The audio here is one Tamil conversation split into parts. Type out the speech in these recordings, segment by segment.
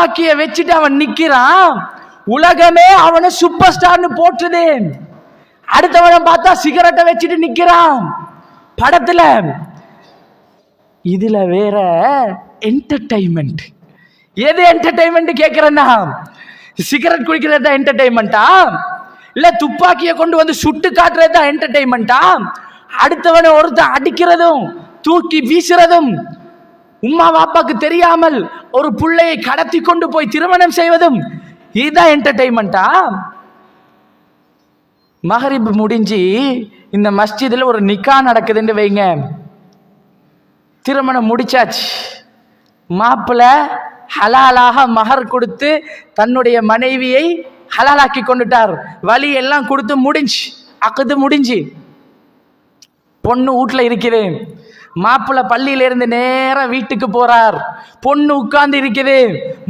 துப்பாக்கிய வச்சுட்டு அவன் நிற்கிறான் உலகமே அவனை சூப்பர் ஸ்டார்னு போட்டுது அடுத்தவனை பார்த்தா சிகரெட்டை வச்சுட்டு நிற்கிறான் படத்தில் இதில் வேற என்டர்டைன்மெண்ட் எது என்டர்டைன்மெண்ட் கேட்குறேன்னா சிகரெட் குடிக்கிறது தான் என்டர்டைன்மெண்ட்டா இல்லை துப்பாக்கியை கொண்டு வந்து சுட்டு காட்டுறது தான் என்டர்டைன்மெண்ட்டா அடுத்தவனை ஒருத்தன் அடிக்கிறதும் தூக்கி வீசுறதும் உம்மா பாப்பாக்கு தெரியாமல் ஒரு பிள்ளையை கடத்தி கொண்டு போய் திருமணம் செய்வதும் இதுதான் என்டர்டைன்மெண்ட்டா மகரிப் முடிஞ்சு இந்த மஸ்ஜிதில் ஒரு நிக்கா நடக்குதுன்னு வைங்க. திருமணம் முடிச்சாச்சு. மாப்பிள்ளை ஹலாலாக மகர் கொடுத்து தன்னுடைய மனைவியை ஹலாலாக்கி கொண்டுட்டார். வழி எல்லாம் கொடுத்து முடிஞ்சு அக்குது முடிஞ்சு. பொண்ணு வீட்டில் இருக்கிறேன். மாப்பிள்ளை பள்ளியிலிருந்து நேரம் வீட்டுக்கு போறார். பொண்ணு உட்கார்ந்து இருக்குது.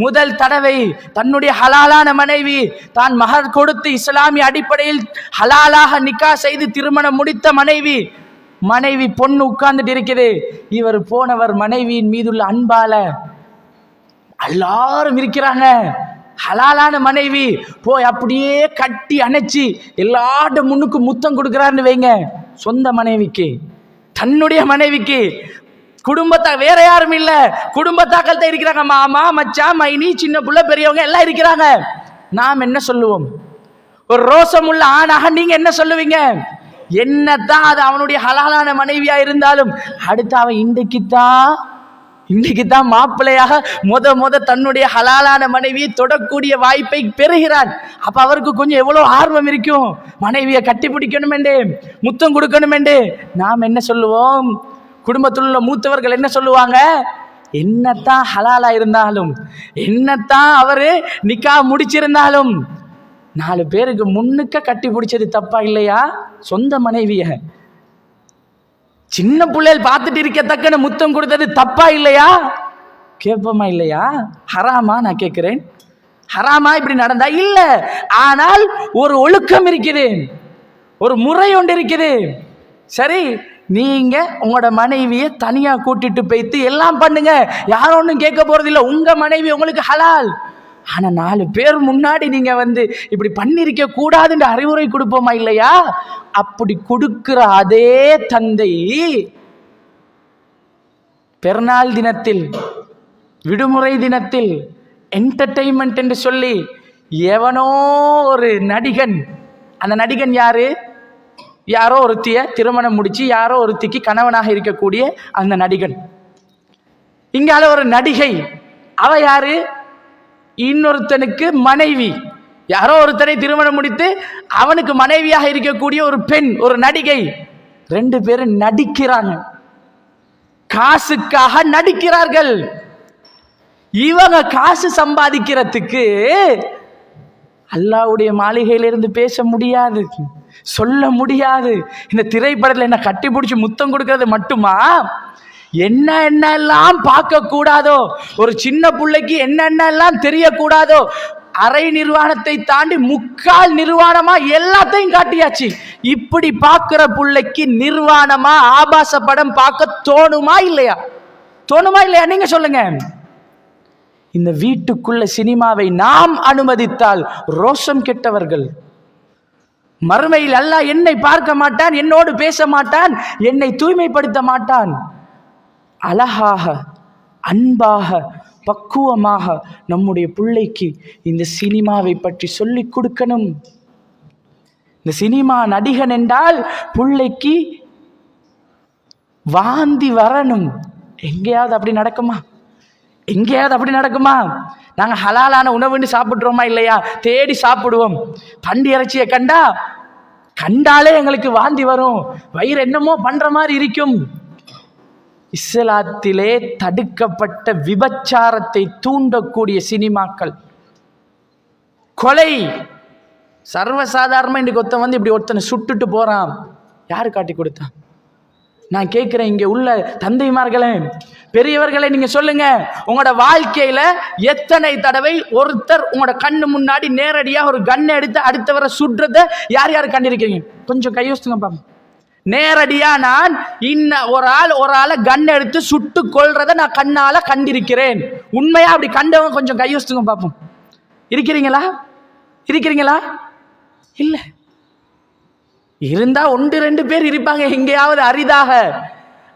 முதல் தடவை தன்னுடைய ஹலாலான மனைவி தான் மகர் கொடுத்து இஸ்லாமிய அடிப்படையில் ஹலாலாக நிக்கா செய்து திருமணம் முடித்த மனைவி மனைவி பொண்ணு உட்கார்ந்துட்டு இருக்குது. இவர் போனவர் மனைவியின் மீதுள்ள அன்பால எல்லாரும் இருக்கிறாங்க. ஹலாலான மனைவி போய் அப்படியே கட்டி அணைச்சி எல்லாட்ட முன்னுக்கு முத்தம் கொடுக்குறாருன்னு வைங்க. சொந்த மனைவிக்கு தன்னுடைய மனைவிக்கு குடும்பத்தா வேற யாரும் இல்ல. குடும்பத்தாக்கள் தான் இருக்கிறாங்க. மாமா மச்சான் மைனி சின்ன புள்ள பெரியவங்க எல்லாம் இருக்கிறாங்க. நாம் என்ன சொல்லுவோம்? ஒரு ரோசம் உள்ள ஆணாக நீங்க என்ன சொல்லுவீங்க? என்னத்தான் அது அவனுடைய ஹலாலான மனைவியா இருந்தாலும் அடுத்து அவன் இன்றைக்கு தான் இன்னைக்கு தான் மாப்பிள்ளையாக முத முத தன்னுடைய ஹலாலான மனைவியை தொடக்கூடிய வாய்ப்பை பெறுகிறான் அப்ப அவருக்கு கொஞ்சம் எவ்வளவு ஆர்வம் இருக்கும்? மனைவியை கட்டி பிடிக்கணுமெண்டே முத்தம் கொடுக்கணுமெண்டே. நாம் என்ன சொல்லுவோம்? குடும்பத்தில் உள்ள மூத்தவர்கள் என்ன சொல்லுவாங்க? என்னத்தான் ஹலாலா இருந்தாலும் என்னத்தான் அவரு நிக்கா முடிச்சிருந்தாலும் நாலு பேருக்கு முன்னுக்க கட்டி பிடிச்சது தப்பா இல்லையா? சொந்த மனைவியை. சின்ன பிள்ளைகள் பார்த்துட்டு இருக்கத்தக்கன முத்தம் கொடுத்தது தப்பா இல்லையா? கேட்போமா இல்லையா? ஹராமா நான் கேட்கிறேன். ஹராமா இப்படி நடந்தா இல்ல. ஆனால் ஒரு ஒழுக்கம் இருக்குது. ஒரு முறை ஒன்று இருக்குது. சரி நீங்க உங்களோட மனைவியை தனியா கூட்டிட்டு போய்த்து எல்லாம் பண்ணுங்க. யாரும் ஒன்றும் கேட்க போகிறதில்ல உங்கள் உங்க மனைவி உங்களுக்கு ஹலால். ஆனால் நாலு பேர் முன்னாடி நீங்கள் வந்து இப்படி பண்ணியிருக்க கூடாதுன்ற அறிவுரை கொடுப்போமா இல்லையா? அப்படி கொடுக்கிற அதே தந்தை பெருநாள் தினத்தில் விடுமுறை தினத்தில் என்டர்டெயின்மெண்ட் என்று சொல்லி எவனோ ஒரு நடிகன் அந்த நடிகன் யாரு? யாரோ ஒருத்திய திருமணம் முடிச்சு யாரோ ஒருத்திக்கு கணவனாக இருக்கக்கூடிய அந்த நடிகன். இங்கால ஒரு நடிகை அவ யாரு? இன்னொருத்தனுக்கு மனைவி. யாரோ ஒருத்தனை திருமணம் முடித்து அவனுக்கு மனைவியாக இருக்கக்கூடிய ஒரு பெண் ஒரு நடிகை. ரெண்டு பேரும் நடிக்கிறாங்க. காசுக்காக நடிக்கிறார்கள். இவங்க காசு சம்பாதிக்கிறதுக்கு அல்லாவுடைய மாளிகையிலிருந்து பேச முடியாது. சொல்ல முடியாது. இந்த திரைப்படத்தில் என்ன கட்டி பிடிச்சி முத்தம் கொடுக்கறது மட்டுமா? என்ன என்னெல்லாம் பார்க்க கூடாதோ ஒரு சின்ன பிள்ளைக்கு என்னென்னலாம் தெரியக்கூடாதோ அரை நிர்வாணத்தை தாண்டி முக்கால் நிர்வாணமா எல்லாத்தையும் காட்டியாச்சு. இப்படி பார்க்கிற பிள்ளைக்கு நிர்வாணமா ஆபாச படம் பார்க்க தோணுமா இல்லையா? தோணுமா இல்லையா? நீங்க சொல்லுங்க. இந்த வீட்டுக்குள்ள சினிமாவை நாம் அனுமதித்தால் ரோஷம் கெட்டவர்கள். மறுமையில் அல்லாஹ் என்னை பார்க்க மாட்டான் என்னோடு பேச மாட்டான் என்னை தூய்மைப்படுத்த மாட்டான். அழகாக அன்பாக பக்குவமாக நம்முடைய பிள்ளைக்கு இந்த சினிமாவை பற்றி சொல்லிக் கொடுக்கணும். இந்த சினிமா நடிகன் என்றால் பிள்ளைக்கு வாந்தி வரணும். எங்கேயாவது அப்படி நடக்குமா? எங்கேயாவது அப்படி நடக்குமா? நாங்கள் ஹலாலான உணவுன்னு சாப்பிட்றோமா இல்லையா? தேடி சாப்பிடுவோம். பண்டி இறைச்சியை கண்டா கண்டாலே எங்களுக்கு வாந்தி வரும். வயிறு என்னமோ பண்ற மாதிரி இருக்கும். இஸ்லாத்திலே தடுக்கப்பட்ட விபச்சாரத்தை தூண்டக்கூடிய சினிமாக்கள். கொலை. சர்வசாதாரணமாக இன்றைக்கு ஒருத்தன் வந்து இப்படி ஒருத்தனை சுட்டுட்டு போகிறான் யார் காட்டி கொடுத்தான் நான் கேட்குறேன் இங்கே உள்ள தந்தைமார்களே பெரியவர்களே நீங்கள் சொல்லுங்கள் உங்களோட வாழ்க்கையில் எத்தனை தடவை ஒருத்தர் உங்களோட கண்ணு முன்னாடி நேரடியாக ஒரு கண்ணை எடுத்து அடுத்தவரை சுடுறத யார் யார் கண்டிருக்கீங்க கொஞ்சம் கையோசுங்க பாப்பா நேரடியா நான் இன்ன ஒரு ஆள் ஒரு ஆளை கன் எடுத்து சுட்டு கொள்றதை நான் கண்ணால கண்டிருக்கிறேன். உண்மையா அப்படி கண்டவங்க கொஞ்சம் கையொசுங்க பார்ப்போம் இருக்கிறீங்களா? இருக்கிறீங்களா? இல்ல. இருந்தா ஒன்று ரெண்டு பேர் இருப்பாங்க எங்கேயாவது அரிதாக.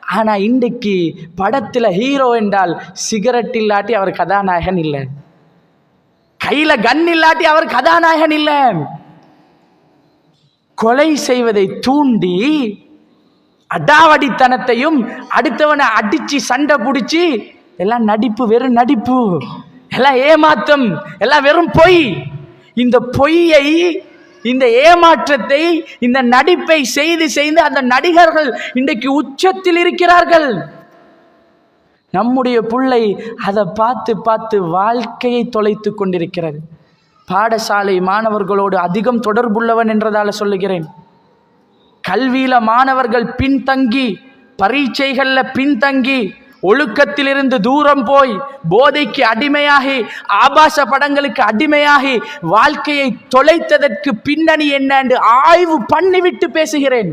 ஆனா இன்றைக்கு படத்துல ஹீரோ என்றால் சிகரெட் இல்லாட்டி அவர் கதாநாயகன் இல்லை. கையில கன் இல்லாட்டி அவர் கதாநாயகன் இல்லை. கொலை செய்வதை தூண்டி அடாவடித்தனத்தையும் அடுத்தவனை அடித்து சண்டை பிடிச்சி எல்லாம் நடிப்பு வெறும் நடிப்பு. எல்லாம் ஏமாத்தம் எல்லாம் வெறும் பொய். இந்த பொய்யை இந்த ஏமாற்றத்தை இந்த நடிப்பை செய்து செய்து அந்த நடிகர்கள் இன்றைக்கு உச்சத்தில் இருக்கிறார்கள். நம்முடைய பிள்ளை அதை பார்த்து பார்த்து வாழ்க்கையை தொலைத்து கொண்டிருக்கிறது. பாடசாலை மாணவர்களோடு அதிகம் தொடர்புள்ளவன் என்றதால் சொல்லுகிறேன். கல்வியில மாணவர்கள் பின்தங்கி பரீட்சைகளில் பின்தங்கி ஒழுக்கத்திலிருந்து தூரம் போய் போதைக்கு அடிமையாகி ஆபாச படங்களுக்கு அடிமையாகி வாழ்க்கையை தொலைத்ததற்கு பின்னணி என்ன என்று ஆய்வு பண்ணிவிட்டு பேசுகிறேன்.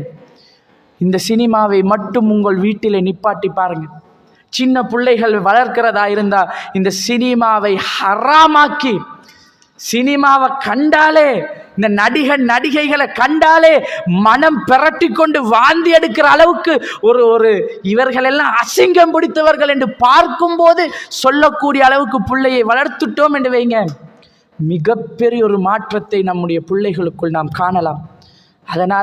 இந்த சினிமாவை மட்டும் உங்கள் வீட்டிலே நிப்பாட்டி பாருங்க சின்ன பிள்ளைகள் வளர்க்கிறதா இருந்தால் இந்த சினிமாவை ஹராமாக்கி சினிமாவை கண்டாலே இந்த நடிகர் நடிகைகளை கண்டாலே மனம் பிரட்டி கொண்டு வாந்தி எடுக்கிற அளவுக்கு ஒரு ஒரு இவர்கள் எல்லாம் அசிங்கம் பிடித்தவர்கள் என்று பார்க்கும்போது சொல்லக்கூடிய அளவுக்கு பிள்ளையை வளர்த்துட்டோம் என்று வைங்க. மிகப்பெரிய ஒரு மாற்றத்தை நம்முடைய பிள்ளைகளுக்குள் நாம் காணலாம். அதனால்